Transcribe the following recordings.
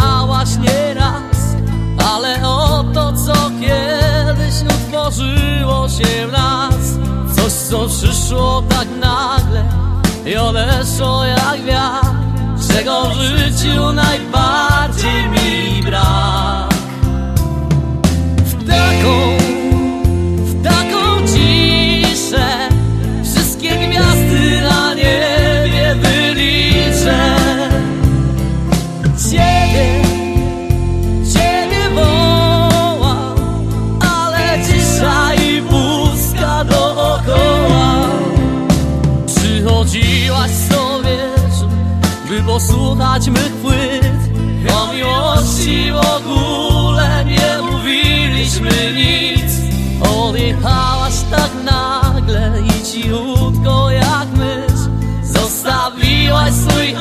pytałaś nieraz Ale o to, co kiedyś utworzyło się w nas. Coś, co przyszło tak nagle I odeszło jak wiatr Czego w życiu najbardziej mi Przychodziłaś co wieczór, by posłuchać mych płyt. O miłości w ogóle nie mówiliśmy nic. Odjechałaś tak nagle i cichutko jak mysz. Zostawiłaś swój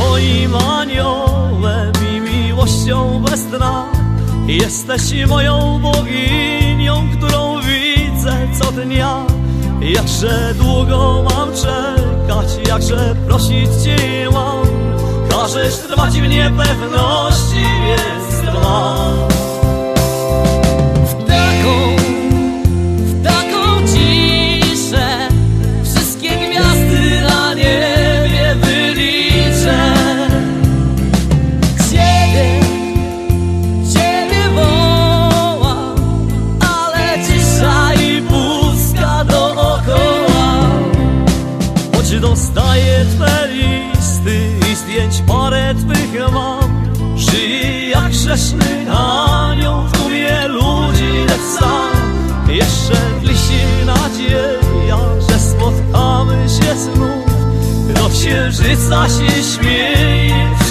Moim aniołem i miłością bez dna Jesteś moją boginią, którą widzę co dnia. Jakże długo mam czekać, jakże prosić Cię mam. Każesz trwać w niepewności, jest mam parę Twych mam jak grzeszny anioł w tłumie ludzi, lecz sam. Jeszcze w liście nadzieja, że spotkamy się znów. Do księżyca się śmieje, w